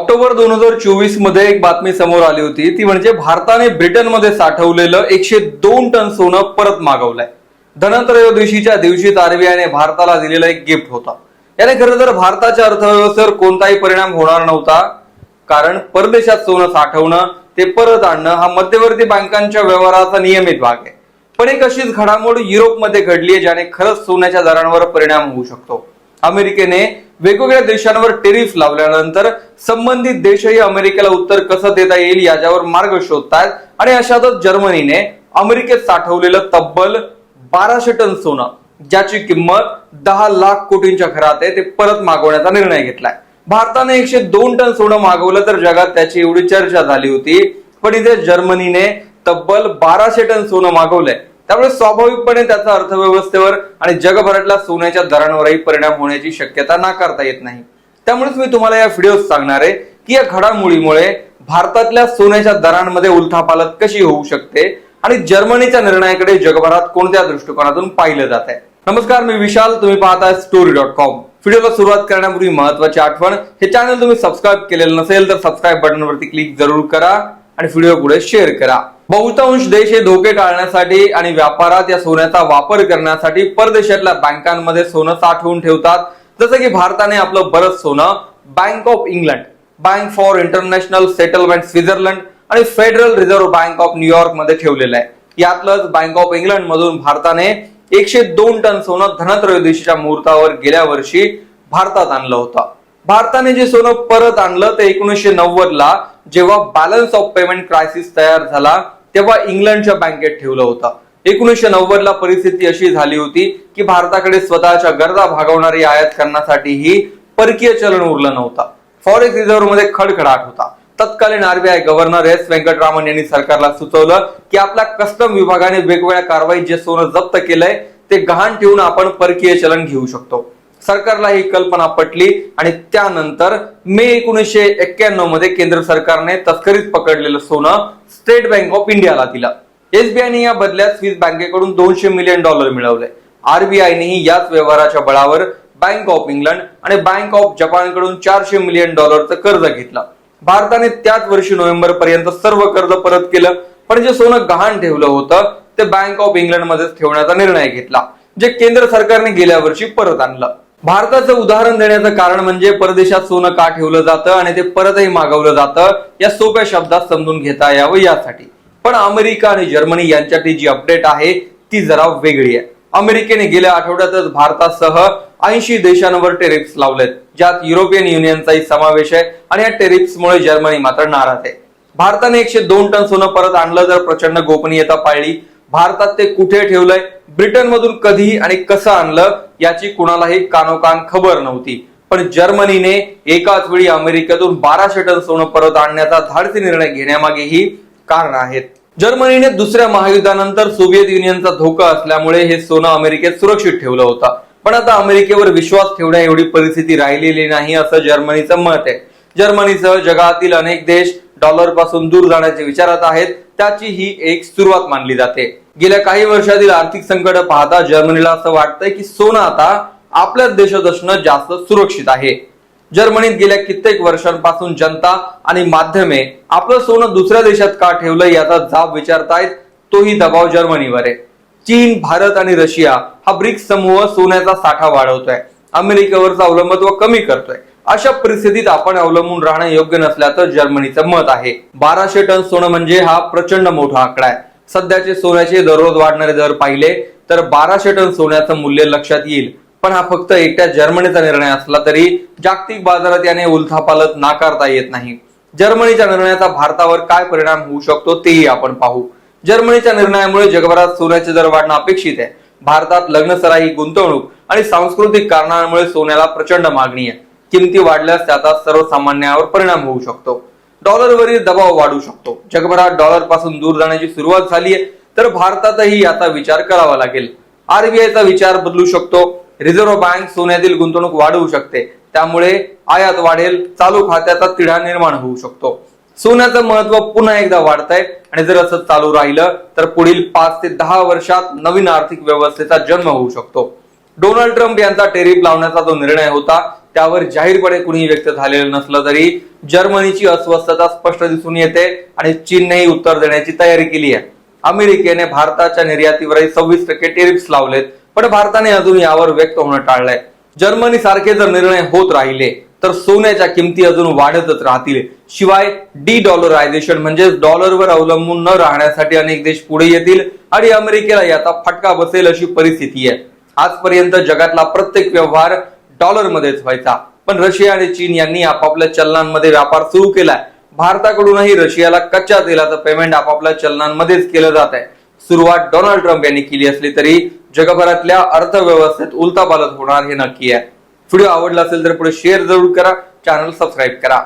October दोन हजार चोवीसमध्ये एक बातमी समोर आली होती. ती म्हणजे भारताने ब्रिटनमध्ये साठवलेलं एकशे दोन टन सोनं परत मागवलंय. धनत्रयोदशीच्या दिवशी आरबीआयने भारताला दिलेला एक गिफ्ट होता. याने खरं तर भारताच्या अर्थव्यवस्थेवर कोणताही परिणाम होणार नव्हता. कारण परदेशात सोनं साठवणं ते परत आणणं हा मध्यवर्ती बँकांच्या व्यवहाराचा नियमित भाग आहे. पण एक अशीच घडामोड युरोपमध्ये घडली आहे ज्याने खरंच सोन्याच्या दरांवर परिणाम होऊ शकतो. अमेरिकेने वेगवेगळ्या देशांवर टेरिफ लावल्यानंतर संबंधित देशही अमेरिकेला उत्तर कसं देता येईल याच्यावर मार्ग शोधतायत. आणि अशातच जर्मनीने अमेरिकेत साठवलेलं तब्बल बाराशे टन सोनं ज्याची किंमत दहा लाख कोटींच्या घरात आहे ते परत मागवण्याचा निर्णय घेतलाय. भारताने एकशे दोन टन सोनं मागवलं तर जगात त्याची एवढी चर्चा झाली होती. पण इथे जर्मनीने तब्बल बाराशे टन सोनं मागवलंय. त्यामुळे स्वाभाविकपणे त्याचा अर्थव्यवस्थेवर आणि जगभरातल्या सोन्याच्या दरांवरही परिणाम होण्याची शक्यता नाकारता येत नाही. त्यामुळेच मी तुम्हाला या व्हिडिओत सांगणार आहे की या घडामोडीमुळे भारतातल्या सोन्याच्या दरांमध्ये उलथापालत कशी होऊ शकते आणि जर्मनीच्या निर्णयाकडे जगभरात कोणत्या दृष्टिकोनातून पाहिलं जात आहे. नमस्कार मी विशाल. तुम्ही पाहताय स्टोरी डॉट कॉम व्हिडिओला सुरुवात करण्यापूर्वी महत्वाची आठवण हे चॅनल तुम्ही सबस्क्राईब केलेलं नसेल तर सबस्क्राईब बटनवरती क्लिक जरूर करा आणि व्हिडिओ पुढे शेअर करा. बहुतांश देश हे धोके टाळण्यासाठी आणि व्यापारात या सोन्याचा वापर करण्यासाठी परदेशातल्या बँकांमध्ये सोनं साठवून ठेवतात. जसं की भारताने आपलं बरंच सोनं bank of England bank for international settlement Switzerland आणि फेडरल रिझर्व्ह बँक ऑफ न्यूयॉर्कमध्ये ठेवलेलं आहे. यातलंच बँक ऑफ इंग्लंड मधून भारताने एकशे दोन टन सोनं धनत्रयोदशीच्या मुहूर्तावर गेल्या वर्षी भारतात आणलं होतं. भारताने जे सोनं परत आणलं ते एकोणीसशे नव्वद ला जेव्हा बॅलन्स ऑफ पेमेंट क्रायसिस तयार झाला तेव्हा इंग्लंडच्या बँकेत ठेवलं होतं. एकोणीसशे नव्वद ला परिस्थिती अशी झाली होती की भारताकडे स्वतःच्या गरजा भागवणारी आयात करण्यासाठीही परकीय चलन उरलं नव्हतं. फॉरेक्स रिझर्व्हमध्ये खडखडाट होता. तत्कालीन आरबीआय गव्हर्नर एस व्यंकटरामन यांनी सरकारला सुचवलं की आपल्या कस्टम विभागाने वेगवेगळ्या कारवाईत जे सोनं जप्त केलंय ते गहाण ठेवून आपण परकीय चलन घेऊ शकतो. सरकारला ही कल्पना पटली आणि त्यानंतर मे एकोणीसशे एक्क्याण्णवमध्ये केंद्र सरकारने तस्करीत पकडलेलं सोनं स्टेट बँक ऑफ इंडियाला दिलं. एसबीआयने या बदल्यात स्विस बँकेकडून दोनशे मिलियन डॉलर मिळवले. आरबीआयनेही याच व्यवहाराच्या बळावर बँक ऑफ इंग्लंड आणि बँक ऑफ जपानकडून चारशे मिलियन डॉलरचं कर्ज घेतलं. भारताने त्याच वर्षी नोव्हेंबर पर्यंत सर्व कर्ज परत केलं पण जे सोनं गहाण ठेवलं होतं ते बँक ऑफ इंग्लंड मध्येच ठेवण्याचा निर्णय घेतला जे केंद्र सरकारने गेल्या वर्षी परत आणलं. भारताचं उदाहरण देण्याचं कारण म्हणजे परदेशात सोनं का ठेवलं जातं आणि ते परतही मागवलं जातं? या सोप्या शब्दात समजून घेता यावं यासाठी. पण अमेरिका आणि जर्मनी यांच्यातली जी अपडेट आहे ती जरा वेगळी आहे. अमेरिकेने गेल्या आठवड्यातच भारतासह ऐंशी देशांवर टेरिप्स लावलेत ज्यात युरोपियन युनियनचाही समावेश आहे आणि या टेरिप्समुळे जर्मनी मात्र नाराज आहे. भारताने एकशे दोन टन सोनं परत आणलं तर प्रचंड गोपनीयता पाळली भारतात ते कुठे ठेवलंय? ब्रिटन मधून कधी आणि कसं आणलं याची कुणालाही कानोकान खबर नव्हती. पण जर्मनीने एकाच वेळी अमेरिकेतून बाराशे टन सोनं परत आणण्याचा धाडसी निर्णय घेण्यामागेही कारण आहेत. जर्मनीने दुसऱ्या महायुद्धानंतर सोव्हिएत युनियनचा धोका असल्यामुळे हे सोनं अमेरिकेत सुरक्षित ठेवलं होतं. पण आता अमेरिकेवर विश्वास ठेवण्या एवढी परिस्थिती राहिलेली नाही असं जर्मनीचं मत आहे. जर्मनीसह जगातील अनेक देश डॉलरपासून दूर जाण्याचे विचारात आहेत. त्याची ही एक सुरुवात मानली जाते. गेल्या काही वर्षातील आर्थिक संकट पाहता जर्मनीला असं वाटतंय की सोनं आता आपल्याच देशात असणं जास्त सुरक्षित आहे. जर्मनीत गेल्या कित्येक वर्षांपासून जनता आणि माध्यमे आपलं सोनं दुसऱ्या देशात का ठेवलं याचा जाब विचारतायत तोही दबाव जर्मनीवर आहे. चीन भारत आणि रशिया हा ब्रिक्स समूह सोन्याचा साठा वाढवतोय. अमेरिकेवरचं अवलंबत्व कमी करतोय. अशा परिस्थितीत आपण अवलंबून राहणं योग्य नसल्याचं जर्मनीचं मत आहे. बाराशे टन सोनं म्हणजे हा प्रचंड मोठा आकडा आहे. सध्याचे सोन्याचे दररोज वाढणारे दर पाहिले तर बाराशे टन सोन्याचं मूल्य लक्षात येईल. पण हा फक्त एकट्या जर्मनीचा निर्णय असला तरी जागतिक बाजारात याने उलथापालत नाकारता येत नाही. जर्मनीच्या निर्णयाचा भारतावर काय परिणाम होऊ शकतो तेही आपण पाहू. जर्मनीच्या निर्णयामुळे जगभरात सोन्याचे दर वाढणं अपेक्षित आहे. भारतात लग्न गुंतवणूक आणि सांस्कृतिक कारणांमुळे सोन्याला प्रचंड मागणी आहे. किमती वाढल्यास त्याचा सर्वसामान्यावर परिणाम होऊ शकतो. डॉलरवरील दबाव वाढू शकतो. जगभरात डॉलरपासून दूर जाण्याची सुरुवात झाली आहे तर भारतातही याचा विचार करावा लागेल. आरबीआयचा विचार बदलू शकतो. रिझर्व्ह बँक सोन्यातील गुंतवणूक वाढवू शकते. त्यामुळे आयात वाढेल चालू खात्याचा तिढा निर्माण होऊ शकतो. सोन्याचं महत्त्व पुन्हा एकदा वाढत आहे आणि जर असं चालू राहिलं तर पुढील पाच ते दहा वर्षात नवीन आर्थिक व्यवस्थेचा जन्म होऊ शकतो. डोनाल्ड ट्रम्प यांचा टेरिफ लावण्याचा जो निर्णय होता त्यावर जाहीरपणे कुणी व्यक्त झालेलं नसलं तरी जर्मनीची अस्वस्थता स्पष्ट दिसून येते आणि चीननेही उत्तर देण्याची तयारी केली आहे. अमेरिकेने भारताच्या निर्यातीवरही सव्वीस टक्के टेरिप्स लावलेत पण भारताने अजून यावर व्यक्त होणं टाळलंय. जर्मनी सारखे जर निर्णय होत राहिले तर सोन्याच्या किमती अजून वाढतच राहतील. शिवाय डी डॉलरायझेशन म्हणजे डॉलरवर अवलंबून न राहण्यासाठी अनेक देश पुढे येतील आणि अमेरिकेला याचा फटका बसेल अशी परिस्थिती आहे. आजपर्यंत जगातला प्रत्येक व्यवहार डॉलरमध्येच व्हायचा. पण रशिया आणि चीन यांनी आपापल्या चलनांमध्ये व्यापार सुरू केलाय. भारताकडूनही रशियाला कच्च्या तेलाचं पेमेंट आपापल्या चलनांमध्येच केलं जात आहे. सुरुवात डोनाल्ड ट्रम्प यांनी केली असली तरी जगभरातल्या अर्थव्यवस्थेत उलथापालथ होणार हे नक्की आहे. व्हिडिओ आवडला असेल तर पुढे शेअर जरूर करा. चॅनल सबस्क्राईब करा.